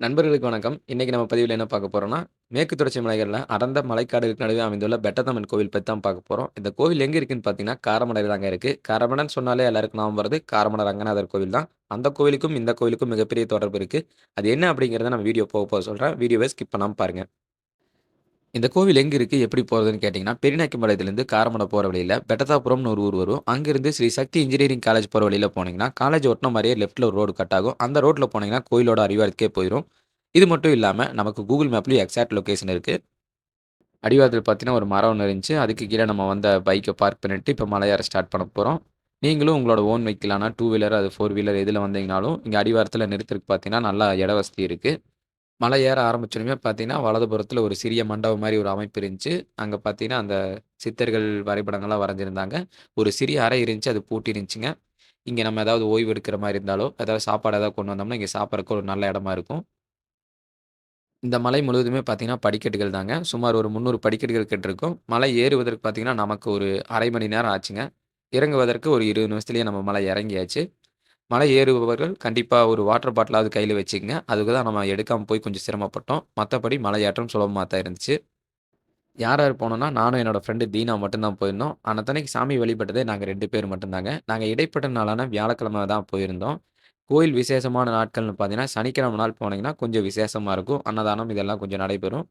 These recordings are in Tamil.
நண்பர்களுக்கு வணக்கம். இன்றைக்கி நம்ம பதிவில் என்ன பார்க்க போகிறோம்னா மேற்கு தொடர்ச்சி மலைகளில் அடர்ந்த மலைக்காடுகளுக்கு நடுவே அமைந்துள்ள பெட்டத்தம்மன் கோவில் பற்றி தான் பார்க்க போகிறோம் இந்த கோவில் எங்கே இருக்குன்னு பார்த்தீங்கன்னா, காரமடையில் தாங்க இருக்குது காரமடன் சொன்னாலே எல்லாருக்கும் நாம் வரது காரமட ரங்கநாதர் கோவில் தான். அந்த கோவிலுக்கும், இந்த கோவிலுக்கும் மிகப்பெரிய தொடர்பு இருக்குது அது என்ன அப்படிங்கிறத நம்ம வீடியோ போக போக சொல்கிறேன் வீடியோவை ஸ்கிப் பண்ணாமல் பாருங்கள் இந்த கோவில் எங்கே இருக்குது எப்படி போகிறதுன்னு கேட்டிங்கன்னா பெரியநாயக்கன்பாளையத்திலிருந்து காரமடை போகிற வழியில பெட்டதாபுரம்னு ஒரு ஊர் வரும். அங்கேருந்து ஸ்ரீ சக்தி இன்ஜினியரிங் காலேஜ் போகிற வழியில் போனீங்கன்னா, காலேஜ் ஒட்டின மாதிரியே லெஃப்ட்டில் ஒரு ரோடு கட் ஆகும். அந்த ரோட்டில் போனீங்கன்னா, கோயிலோட அறிவாரத்துக்கே போயிடும் இது மட்டும் இல்லாமல் நமக்கு கூகுள் மேப்லேயும் எக்ஸாக்ட் லொக்கேஷன் இருக்குது அடிவாரத்தில் பார்த்தீங்கன்னா, ஒரு மரம் ஒன்று இருந்துச்சு. அதுக்கு கீழே நம்ம வந்த பைக்கை பார்க் பண்ணிட்டு, இப்போ மலை ஏற ஸ்டார்ட் பண்ண போகிறோம் நீங்களும் உங்களோட ஓன் வெஹிக்கிளான டூ வீலர், அது ஃபோர் வீலர் எதில் வந்தீங்கனாலும், இங்கே அடிவாரத்தில் நிறுத்துறதுக்கு பார்த்தீங்கன்னா, நல்லா இட வசதி இருக்குது மலை ஏற ஆரம்பிச்சோடனே பார்த்தீங்கன்னா, வலதுபுறத்தில் ஒரு சிறிய மண்டபம் மாதிரி ஒரு அமைப்பு இருந்துச்சு. அங்கே பார்த்தீங்கன்னா, அந்த சித்தர்கள் வரைபடங்கள்லாம் வரைஞ்சிருந்தாங்க. ஒரு சிறிய அறை இருந்துச்சு. அது பூட்டி இருந்துச்சுங்க. இங்கே நம்ம ஏதாவது ஓய்வு எடுக்கிற மாதிரி இருந்தாலோ, ஏதாவது சாப்பாடு ஏதாவது கொண்டு வந்தோம்னா, இங்கே சாப்பிட்றக்கு ஒரு நல்ல இடமா இருக்கும். இந்த மலை முழுவதுமே பார்த்தீங்கன்னா, படிக்கட்டுகள் தாங்க. சுமார் ஒரு 300 படிக்கட்டுகள் கிட்ட இருக்கும். மலை ஏறுவதற்கு பார்த்தீங்கன்னா, நமக்கு ஒரு அரை மணி நேரம் ஆச்சுங்க. இறங்குவதற்கு ஒரு இருபது நிமிஷத்துலேயே நம்ம மலை இறங்கியாச்சு. மலை ஏறுபவர்கள் கண்டிப்பாக ஒரு வாட்டர் பாட்டிலாவது கையில் வச்சுக்கங்க. அதுக்கு தான் நம்ம எடுக்காமல் போய் கொஞ்சம் சிரமப்பட்டோம். மற்றபடி மலையேற்றம் சுலபமாக தான் இருந்துச்சு. யார் யார் போனோம்னா, நானும் என்னோடய ஃப்ரெண்டு தீனா மட்டும்தான் போயிருந்தோம். அன்னத்தனைக்கு சாமி வழிபட்டதே நாங்கள் ரெண்டு பேர் மட்டும்தாங்க நாங்கள் இடைப்பட்ட நாளான வியாழக்கிழமை தான் போயிருந்தோம். கோயில் விசேஷமான நாட்கள்னு பார்த்தீங்கன்னா, சனிக்கிழமை நாள் போனீங்கன்னா, கொஞ்சம் விசேஷமாக இருக்கும். அன்னதானம் இதெல்லாம் கொஞ்சம் நடைபெறும்.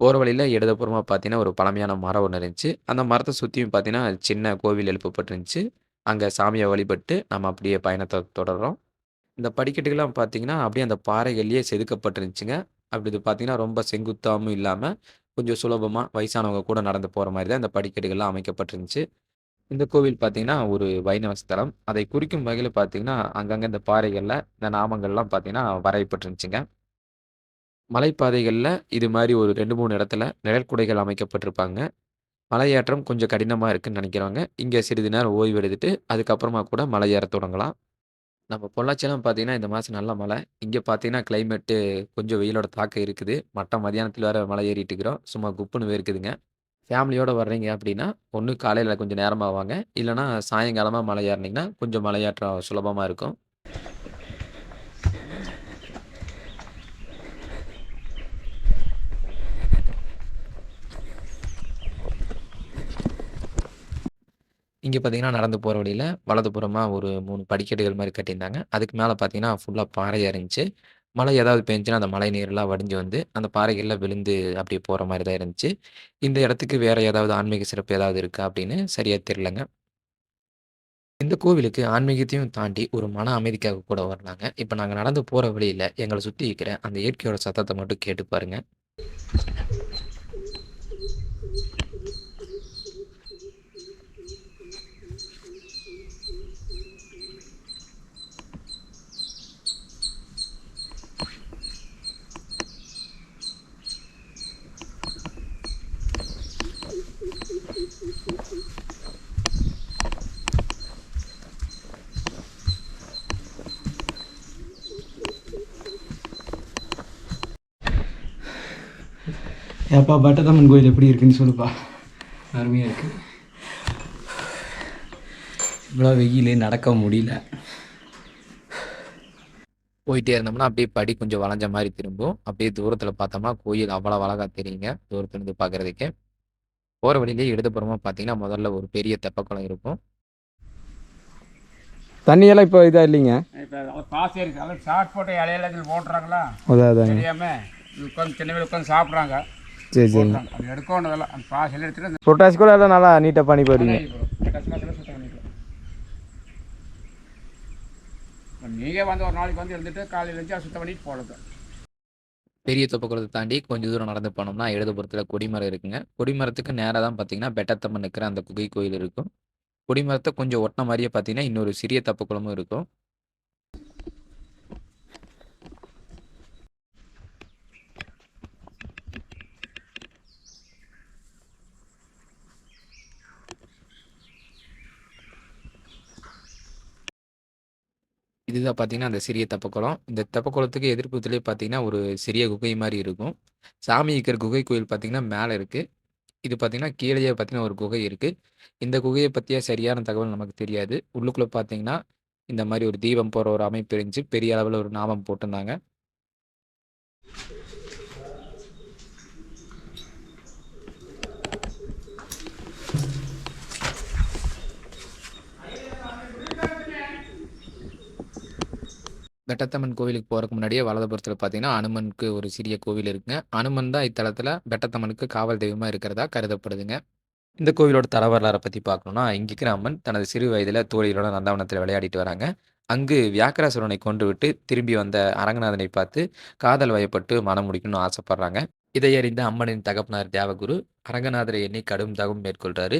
போகிற வழியில் இடதுபுறமாக பார்த்தீங்கன்னா, ஒரு பழமையான மரம் ஒன்று இருந்துச்சு. அந்த மரத்தை சுற்றியும் பார்த்தீங்கன்னா, சின்ன கோவில் எழுப்பப்பட்டிருந்துச்சு. அங்கே சாமியை வழிபட்டு, நம்ம அப்படியே பயணத்தை தொடர்றோம். இந்த படிக்கட்டுகள்லாம் பார்த்தீங்கன்னா, அப்படியே அந்த பாறைகள்லேயே செதுக்கப்பட்டிருந்துச்சுங்க. அப்படி இது பார்த்தீங்கன்னா, ரொம்ப செங்குத்தாகவும் இல்லாமல் கொஞ்சம் சுலபமாக வயசானவங்க கூட நடந்து போகிற மாதிரி தான் இந்த படிக்கட்டுகள்லாம் அமைக்கப்பட்டிருந்துச்சு. இந்த கோவில் பார்த்தீங்கன்னா, ஒரு வைணவ ஸ்தலம். அதை குறிக்கும் வகையில் பார்த்தீங்கன்னா, அங்கங்கே இந்த பாறைகளில் இந்த நாமங்கள்லாம் பார்த்தீங்கன்னா, வரையப்பட்டிருந்துச்சுங்க. மலைப்பாதைகளில் இது மாதிரி ஒரு 2, 3 இடத்துல நிழற்குடைகள் அமைக்கப்பட்டிருப்பாங்க. மலையேற்றம் கொஞ்சம் கடினமாக இருக்குதுன்னு நினைக்கிறவங்க, இங்கே சிறிது நேரம் ஓய்வு எடுத்துட்டு, அதுக்கப்புறமா கூட மலை ஏற தொடங்கலாம். நம்ம பொள்ளாச்சியெல்லாம் பார்த்தீங்கன்னா, இந்த மாதம் நல்ல மழை. இங்கே பார்த்தீங்கன்னா, கிளைமேட்டு கொஞ்சம் வெயிலோட தாக்கம் இருக்குது. மட்ட மதியானத்தில் வேறு மலை ஏறிட்டு இருக்கிறோம். சும்மா குப்புன்னு போயிருக்குதுங்க ஃபேமிலியோடு வர்றீங்க அப்படின்னா, ஒன்று காலையில் கொஞ்சம் நேரமாக வாங்க. இல்லைனா சாயங்காலமாக மலை ஏறுனீங்கன்னா, கொஞ்சம் மலையேற்றம் சுலபமாக இருக்கும். இங்கே பார்த்தீங்கன்னா, நடந்து போகிற வழியில் வலதுபுறமாக ஒரு மூணு படிக்கட்டுகள் மாதிரி கட்டியிருந்தாங்க. அதுக்கு மேலே பார்த்தீங்கன்னா, ஃபுல்லாக பாறையாக இருந்துச்சு. மழை ஏதாவது பெஞ்சுன்னா அந்த மழை நீர்லாம் வடிஞ்சு வந்து, அந்த பாறைகளில் விழுந்து அப்படியே போகிற மாதிரி தான் இருந்துச்சு. இந்த இடத்துக்கு வேறு ஏதாவது ஆன்மீக சிறப்பு ஏதாவது இருக்கா அப்படின்னு சரியாக தெரிலங்க இந்த கோவிலுக்கு ஆன்மீகத்தையும் தாண்டி ஒரு மன அமைதிக்காக கூட வரலாங்க. இப்போ நாங்கள் நடந்து போகிற வழியில் எங்களை சுற்றி இருக்கிற அந்த இயற்கையோட சத்தத்தை மட்டும் கேட்டு பாருங்கள் ஏப்பா பட்டத்தம்மன் கோயில் எப்படி இருக்குன்னு சொல்லுப்பா அருமையாக இருக்கு இவ்வளோ வெயில் நடக்க முடியல போயிட்டே இருந்தோம்னா, அப்படியே படி கொஞ்சம் வளைஞ்ச மாரி திரும்பும். அப்படியே தூரத்தில பார்த்தோம்னா, கோயில் அவ்வளவு அழகா தெரியுங்க. தூரத்தில இருந்து பார்க்கறதுக்கே. போற வழியிலேயே இடதுபுறமா பார்த்தீங்கன்னா, முதல்ல ஒரு பெரிய தெப்பக்குளம் இருக்கும். தண்ணியெல்லாம் இப்போ இதாக இல்லைங்க பாசி இருக்கு அதெல்லாம் ஷார்ட் போட்டு இலையில இதில் போட்டுறாங்களா அதான் அதாங்க தெரியாம உட்காந்து சின்ன உட்காந்து சாப்பிட்றாங்க சரி சரி அது எடுக்கணும் அதெல்லாம் அந்த பாசி எல்லாம் எடுத்துட்டு அந்த பொட்டாசி கூட எல்லாம் நல்லா நீட்டாக பண்ணி பண்ணிக்கலாம் நீங்கள் வந்து ஒரு நாளைக்கு வந்து இருந்துட்டு காலையில் எழுந்து சுத்தம் பண்ணிட்டு பெரிய தெப்பக்குளத்த தாண்டி கொஞ்சம் தூரம் நடந்து போனோம்னா, இடதுபுறத்தில கொடிமரம் இருக்குங்க. கொடிமரத்துக்கு நேரா தான் பார்த்தீங்கன்னா, பெட்டத்தம்மன் இருக்கிற அந்த குகை கோயில் இருக்கும். கொடிமரத்த கொஞ்சம் ஒட்டுன மாரியே பார்த்தீங்கன்னா, இன்னொரு சிறிய தெப்பக்குளமும் இருக்கும். இதுதான் பார்த்தீங்கன்னா, அந்த சிறிய தெப்பக்குளம். இந்த தெப்பக்குளத்துக்கு எதிர்ப்புத்திலே பார்த்தீங்கன்னா, ஒரு சிறிய குகை மாதிரி இருக்கும். சாமி இருக்கிற குகை கோயில் பார்த்தீங்கன்னா, மேலே இருக்குது இது பார்த்தீங்கன்னா, கீழேயே பார்த்தீங்கன்னா, ஒரு குகை இருக்குது இந்த குகையை பற்றிய சரியான தகவல் நமக்கு தெரியாது. உள்ளுக்குள்ளே பார்த்தீங்கன்னா, இந்த மாதிரி ஒரு தீபம் போற ஒரு அமைப்பு இருந்துச்சு. பெரிய அளவில் ஒரு நாமம் போட்டிருந்தாங்க. பெட்டத்தம்மன் கோவிலுக்கு போகிறதுக்கு முன்னாடியே வலதுபுறத்துல பார்த்தீங்கன்னா, அனுமனுக்கு ஒரு சிறிய கோவில் இருக்குங்க. அனுமன் தான் இத்தலத்தில் பெட்டத்தம்மனுக்கு காவல் தெய்வமாக இருக்கிறதா கருதப்படுதுங்க. இந்த கோவிலோட தர வரலாறை பற்றி பார்க்கணும்னா, இங்க இருக்கிற அம்மன் தனது சிறு வயதில் தோழிகளோட நந்தாவனத்தில் விளையாடிட்டு வராங்க. அங்கு வியாக்கிராசுரனை கொன்றுவிட்டு திரும்பி வந்த அரங்கநாதனை பார்த்து காதல் வயப்பட்டு மனம் முடிக்கணும்னு ஆசைப்படுறாங்க. இதை அறிந்த அம்மனின் தகப்பனார் தேவகுரு அரங்கநாதரை எண்ணி கடும் தகம் மேற்கொள்றாரு.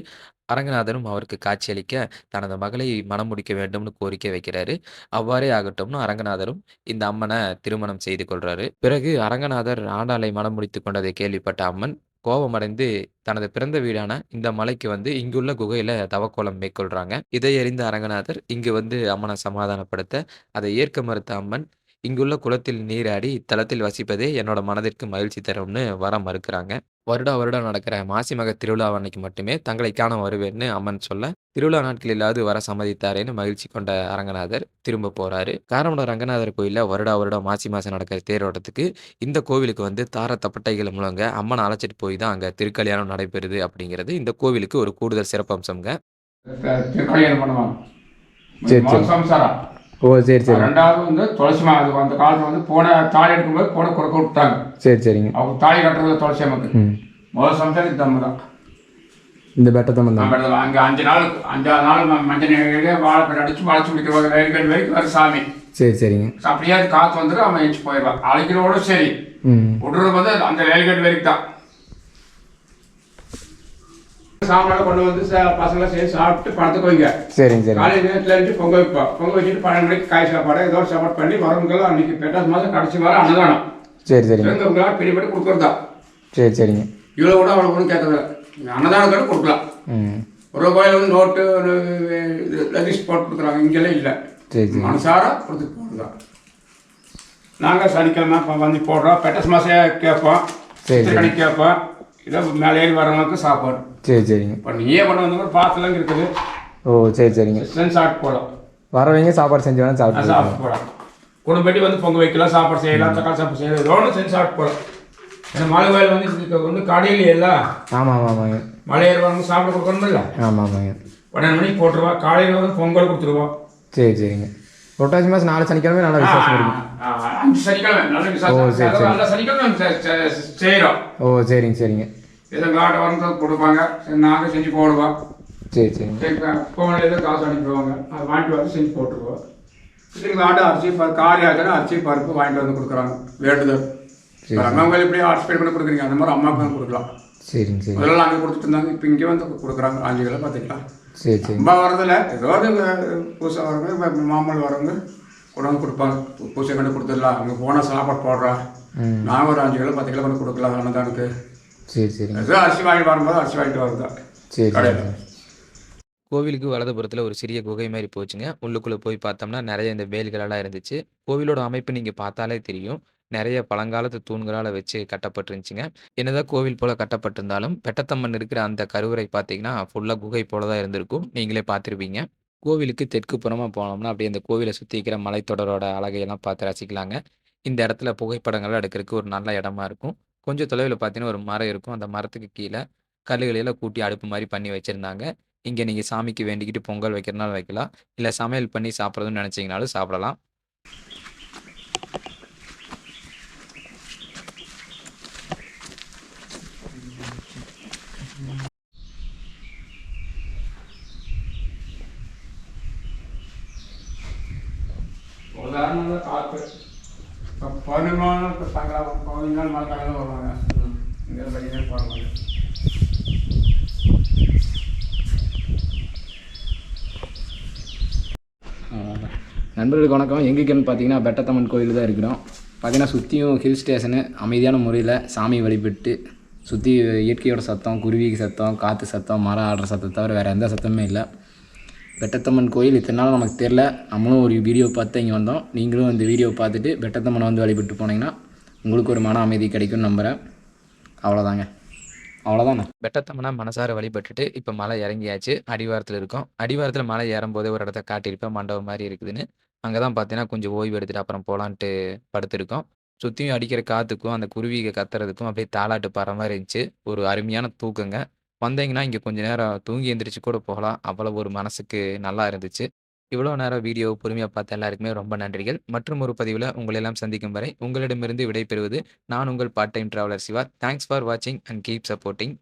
அரங்கநாதரும் அவருக்கு காட்சியளிக்க தனது மகளை மணம் முடிக்க வேண்டும்னு கோரிக்கை வைக்கிறாரு. அவ்வாறே ஆகட்டும்னு அரங்கநாதரும் இந்த அம்மனை திருமணம் செய்து கொள்றாரு. பிறகு அரங்கநாதர் ஆண்டாளை மணம் முடித்துக் கொண்டதை கேள்விப்பட்ட அம்மன் கோபமடைந்து தனது பிறந்த வீடான இந்த மலைக்கு வந்து இங்குள்ள குகையில தவக்கோலம் மேற்கொள்றாங்க. இதை அறிந்த அரங்கநாதர் இங்கு வந்து அம்மனை சமாதானப்படுத்த, அதை ஏற்க மறுத்த அம்மன், இங்குள்ள குளத்தில் நீராடி இத்தலத்தில் வசிப்பதே என்னோட மனதிற்கு மகிழ்ச்சி தரும்னு வர மறுக்கிறாங்க. வருடா வருடம் நடக்கிற மாசி மக திருவிழா அன்னைக்கு மட்டுமே தங்களை காண வருவேன்னு அம்மன் சொல்ல, திருவிழா நாட்களிலாவது வர சம்மதித்தாரேன்னு மகிழ்ச்சி கொண்ட அரங்கநாதர் திரும்ப போறாரு. காரமடை ரங்கநாதர் கோயில்ல வருடா வருடம் மாசி மாசம் நடக்கிற தேரோட்டத்துக்கு இந்த கோவிலுக்கு வந்து தார தப்பட்டைகள் முழங்க அம்மன அழைச்சிட்டு போய் தான் அங்க திருக்கல்யாணம் நடைபெறுது அப்படிங்கிறது இந்த கோவிலுக்கு ஒரு கூடுதல் சிறப்பம்சம்ங்க. த- திருக்கல்யாணம் பண்ணுவாங்க சரி, ஓ சரி சரி. ரெண்டாவது வந்து துளசி மா அது அந்த காலத்துல வந்து போன தாலி எடுக்கும்போது போன குறுக்க விட்டாங்க சரி சரிங்க. அவங்க தாலி கட்டுறதுல துளசி அம்மக்கு முதல் சம்சாரம் இந்த அம்மு தான். இந்த பெட்டத்தம்மன் தான் நம்ம அங்கே அஞ்சு நாள் அஞ்சாறு நாள் மஞ்சள் நீரிலே வாழைப்பழம் அடிச்சு வளைச்சு முடிக்கிறவங்க ரயில்கள் வரைக்கும் வரும் சாமி. சரி சரிங்க. அப்படியே காற்று வந்துடும் அவன் எழுச்சி போயிடுவான். அழைக்கிறவோட சரி. ம். விடுறது வந்து அந்த ரயில்கேட் வரைக்கும் தான். சாப்பாடு கொண்டு வந்து சா- பசங்களை சேர்ந்து சாப்பிட்டு படத்துக்கு வைங்க. சரிங்க சரிங்க. காலையில் நேரத்தில் இருந்து பொங்க வைப்போம் பொங்க வச்சுட்டு பன்னெண்டு மணிக்கு காய் சாப்பாடு ஏதோ சாப்பாடு பண்ணி வரவங்கெல்லாம் அன்னைக்கு பெட்டாஸ் மாதம் கடைசி வாரம் அன்னதானம். சரி சரிங்க. எங்கெல்லாம் பெரிய பெரிய கொடுக்குறதா? சரி சரிங்க. இவ்வளோ கூட அவ்வளோ கூட கேட்கறது அன்னதானம் கூட கொடுக்கலாம். ஒரு கோயில் வந்து நோட்டு ஒரு ரெஜிஸ்ட் போட்டு கொடுக்குறாங்க. இங்கெல்லாம் இல்லை. சரி சரி. மனசார கொடுத்து போடுறோம் நாங்கள் சனிக்கிழமை வந்து போடுறோம். பெட்டஸ் மாதம் கேட்போம். சரி, சரி. கேட்போம். இதோ மேலே ஏறி வரவங்களுக்கு சாப்பாடு. சரி சரிங்க. இப்போ நீயே பண்ண வந்தவங்க பாத்துலாம் இருக்குது. ஓ சரி சரிங்க. சாப்பிட்டு போகலாம் வரவங்க சாப்பாடு செஞ்சு வேணா சாப்பிட்டு சாப்பிட்டு போகலாம் குடும்பட்டி வந்து பொங்க வைக்கலாம் சாப்பாடு செய்யலாம் தக்காளி சாப்பாடு செய்யலாம் ஏதோ ஒன்று செஞ்சு சாப்பிட்டு போகலாம் ஏன்னா மலை கோயில் வந்து வந்து கடையில் எல்லாம் ஆமாம் ஆமாம் ஆமாங்க. மலை ஏறுவாங்க சாப்பிட கொடுக்கணும்ல ஆமாம் ஆமாங்க. பன்னெண்டு மணிக்கு போட்டுருவா காலையில் வந்து பொங்கல் கொடுத்துருவோம் சரி சரிங்க. புரட்டாசி மாதம் நாலு சனிக்கிழமை நல்லா விசேஷம் இருக்கும். சனிக்கிழமை. நல்ல சரி, சரி. சனிக்கிழமை. செ- செ- செய்கிறோம் ஓ சரிங்க சரிங்க. இதை காட்டை வந்து கொடுப்பாங்க. சரி, நாங்கள் செஞ்சு போடுவோம். சரி சரிங்க ஃபோனில் ஏதோ காசு அனுப்பிடுவாங்க அதை வாங்கிட்டு வந்து செஞ்சு போட்டுருவோம் இதுக்கு ஆட்டை அரிசி பருப்பு காரி ஆச்சுன்னா அரிசி பருப்பு வாங்கிட்டு வந்து கொடுக்குறாங்க. வேண்டுதல் சரி. அம்மாவுக்கு எப்படி பார்ட்டிசிபேட் பண்ணி கொடுக்குறீங்க. அந்த மாதிரி அம்மாவுக்கு வந்து கொடுக்கலாம். சரிங்க சரி முதல்ல அங்கே கொடுத்துட்டு இருந்தாங்க. இப்போ இங்கே வந்து கொடுக்குறாங்க. அஞ்சு கிலோ பத்து கிலோ சரி சரி. ரொம்ப வரதில்ல ஏதோ ஒரு புதுசாக வரவங்க மாமல் வரவங்க வந்து கொடுப்பாங்க பூசை கண்டு கொடுத்துடலாம் அங்கே போனால் சாப்பாடு போடுறா நாங்கள் ஒரு அஞ்சு கிலோ பத்து கிலோ கொண்டு கொடுக்கலாம் அன்னதானுக்கு சரி சரிங்க ஏதோ அரிசி வாங்கிட்டு வரும்போது அரிசி வாங்கிட்டு வருதா சரி கடையில் சரி கோவிலுக்கு வலதுபுறத்துல ஒரு சிறிய குகை மாரி போச்சுங்க. உள்ளுக்குள்ள போய் பார்த்தோம்னா நெறைய இந்த வேல்களெல்லாம் இருந்துச்சு. கோவிலோட அமைப்பு நீங்க பார்த்தாலே தெரியும். நெறைய பழங்காலத்து தூண்களால வச்சு கட்டப்பட்டிருந்துச்சுங்க. என்னதான் கோவில் போல கட்டப்பட்டிருந்தாலும், பெட்டத்தம்மன் இருக்கிற அந்த கருவறை பார்த்தீங்கன்னா, ஃபுல்லா குகை போல தான் இருந்திருக்கும். நீங்களே பார்த்துருப்பீங்க. கோவிலுக்கு தெற்கு புறமாக போனோம்னா, அப்படியே அந்த கோவிலை சுற்றி இருக்கிற மலைத்தொடரோட அழகையெல்லாம் பார்த்து ரசிக்கலாங்க. இந்த இடத்துல புகைப்படங்கள்லாம் எடுக்கிறதுக்கு ஒரு நல்ல இடமா இருக்கும். கொஞ்சம் தொலைவில் பார்த்தீங்கன்னா, ஒரு மரம் இருக்கும். அந்த மரத்துக்கு கீழே கல்லுகளையெல்லாம் கூட்டி அடுப்பு மாதிரி பண்ணி வச்சுருந்தாங்க இங்கே நீங்கள் சாமிக்கு வேண்டிக்கிட்டு பொங்கல் வைக்கிறனாலும் வைக்கலாம். இல்லை சமையல் பண்ணி சாப்பிட்றதுன்னு நினச்சிங்கனாலும் சாப்பிடலாம். உதாரணமாக காற்று இப்போ பதினொன்று நாள் இப்போ சாயங்காலம் நாள் மழை காலையில் வருவாங்க. இங்கே வெளியே போகிறாங்க நண்பர்களுக்கு வணக்கம். எங்கே இருக்கேன்னு பார்த்தீங்கன்னா பெட்டத்தம்மன் கோயில் தான் இருக்கிறோம். பார்த்தீங்கன்னா சுற்றியும் ஹில் ஸ்டேஷனு அமைதியான முறையில் சாமி வழிபட்டு சுற்றி இயற்கையோட சத்தம் குருவிக்கு சத்தம் காற்று சத்தம் மரம் ஆடுற சத்தம் தவிர வேறு எந்த சத்தமே இல்லை. பெட்டத்தம்மன் கோயில் இத்தனை நாள் நமக்கு தெரில நம்மளும் ஒரு வீடியோ பார்த்து இங்கே வந்தோம். நீங்களும் இந்த வீடியோ பார்த்துட்டு பெட்டத்தம்மனை வந்து வழிபட்டு போனீங்கன்னா உங்களுக்கு ஒரு மன அமைதி கிடைக்கும்னு நம்புகிறேன் அவ்வளோதாங்க அவ்வளோதாண்ணே வெட்டத்தம்னா மனசார வழிபட்டுட்டு இப்போ மலை இறங்கியாச்சு. அடிவாரத்தில் இருக்கோம். அடிவாரத்தில் மலை ஏறும்போதே ஒரு இடத்த காட்டியிருப்பேன். மண்டபம் மாதிரி இருக்குதுன்னு. அங்கே தான் பார்த்தீங்கன்னா, கொஞ்சம் ஓய்வு எடுத்துகிட்டு அப்புறம் போகலான்ட்டு படுத்திருக்கோம். சுற்றியும் அடிக்கிற காற்றுக்கும் அந்த குருவிக கத்துறதுக்கும் அப்படியே தாளாட்டு பற மாதிரி இருந்துச்சு. ஒரு அருமையான தூக்கங்க. வந்தீங்கன்னா, இங்கே கொஞ்சம் நேரம் தூங்கி எந்திரிச்சு கூட போகலாம். அவ்வளோ ஒரு மனசுக்கு நல்லா இருந்துச்சு. இவ்வளோ நேரம் வீடியோ பொறுமையாக பார்த்த எல்லாருக்குமே ரொம்ப நன்றிகள். மற்றும் ஒரு பதிவில் உங்களை எல்லாம் சந்திக்கும் வரை உங்களிடமிருந்து விடைபெறுவது நான் உங்கள் part time traveller Siva. Thanks for வாட்சிங் அண்ட் கீப் சப்போர்ட்டிங்.